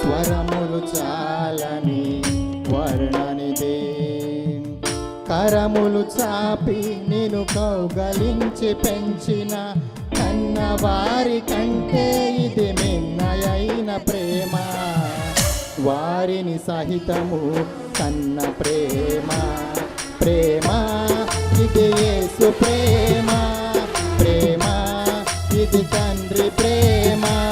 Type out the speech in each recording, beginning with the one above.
స్వరములు చాలని వర్ణనిదే కరములు చాపి నేను కౌగలించి పెంచిన కన్నవారి కంటే ఇది మిన్నయైన ప్రేమ. వారిని సహితము కన్న ప్రేమ. ప్రేమ ఇది యేసు ప్రేమ. ప్రేమ ఇది తండ్రి ప్రేమ.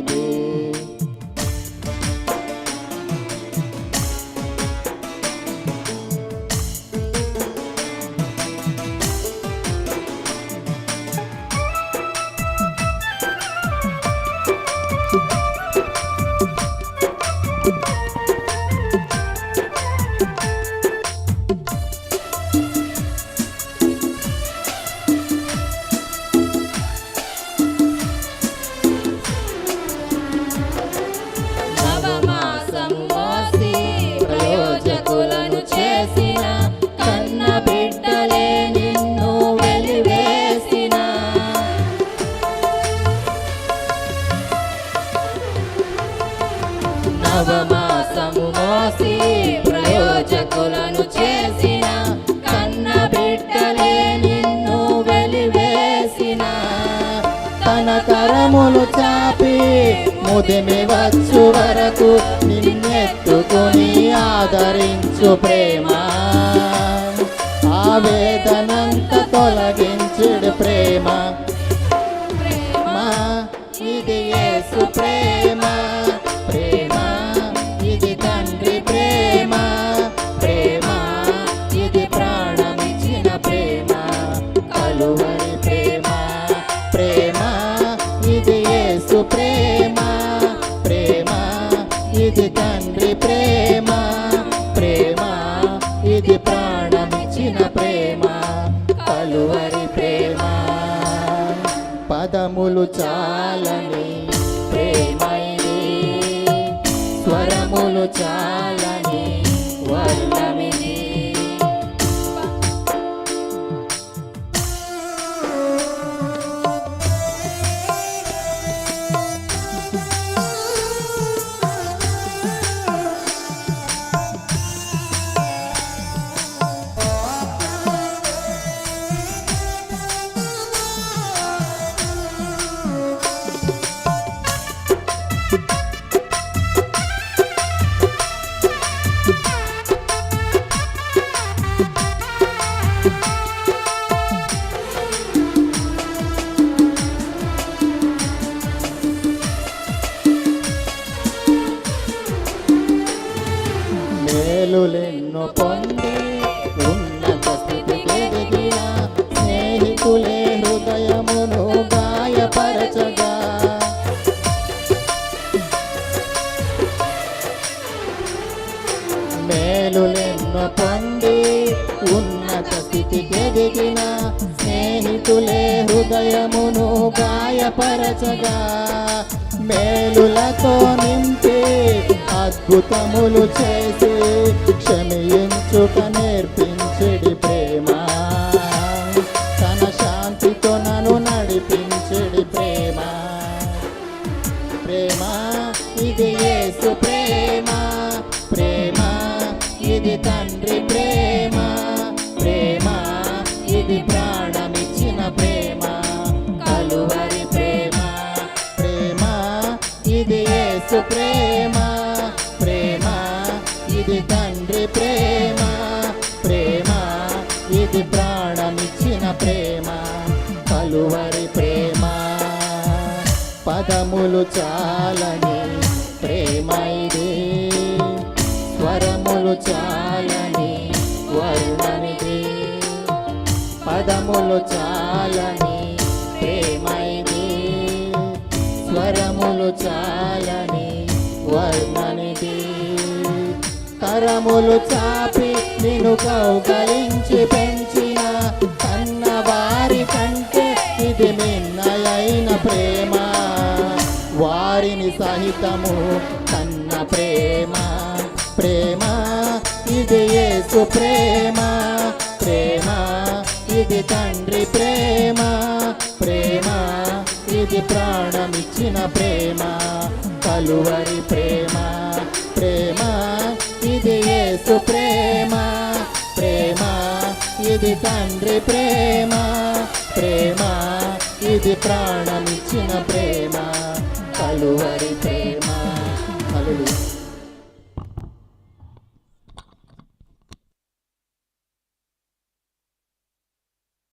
నవమాసము మోసి ప్రయోజకులను చేసిన కన్న బిడ్డలే నిన్ను వెలివేసిన. తన కరములు చాపి ముదిమి వచ్చు వరకు నిన్నెత్తుకుని ఆదరించు ప్రేమ. ఆవేదన ప్రేమ ప్రేమ ఇది ప్రాణమిచ్చిన ప్రేమ కలువరి ప్రేమ. పదములు చాలని మేలులెన్నో పొంది ఉన్నత స్థితికి ఎదిగిన స్నేహితులే హృదయమును గాయపరచగా. మేలులెన్నో పొంది ఉన్నత స్థితికి ఎదిగిన స్నేహితులే హృదయమును గాయపరచగా. మేలులతో నింపి అద్భుతములు చేసి క్షమించుట నేర్పించడి ప్రేమ. తన శాంతితో నన్ను నడిపించడి ప్రేమ. ప్రేమ ఇది యేసు ప్రేమ. ప్రేమ ఇది తండ్రి ప్రేమ. ప్రేమ ఇది ప్రాణమిచ్చిన ప్రేమ. కలువరి ప్రేమ. ప్రేమ ఇది యేసు ప్రేమ. కలువరి ప్రేమ. పదములు చాలని ప్రేమ ఇది. స్వరములు చాలని వర్ణనిది పదములు చాలని ప్రేమ ఇది. స్వరములు చాలని వర్ణనిది కరములు చాపి నిన్ను కౌకలించి పెంచిన కన్న వారి కంటే ఇది నిన్నయైన ప్రేమ. వారిని సహితము కన్న ప్రేమ. ప్రేమ ఇది యేసు ప్రేమ. ప్రేమ ఇది తండ్రి ప్రేమ. ప్రేమ ఇది ప్రాణమిచ్చిన ప్రేమ. కలువరి ప్రేమ. ప్రేమ ఇది యేసు ప్రేమ. ప్రేమ ఇది తండ్రి ప్రేమ. ప్రేమ ఇది ప్రాణమిచ్చిన ప్రేమ కలువరి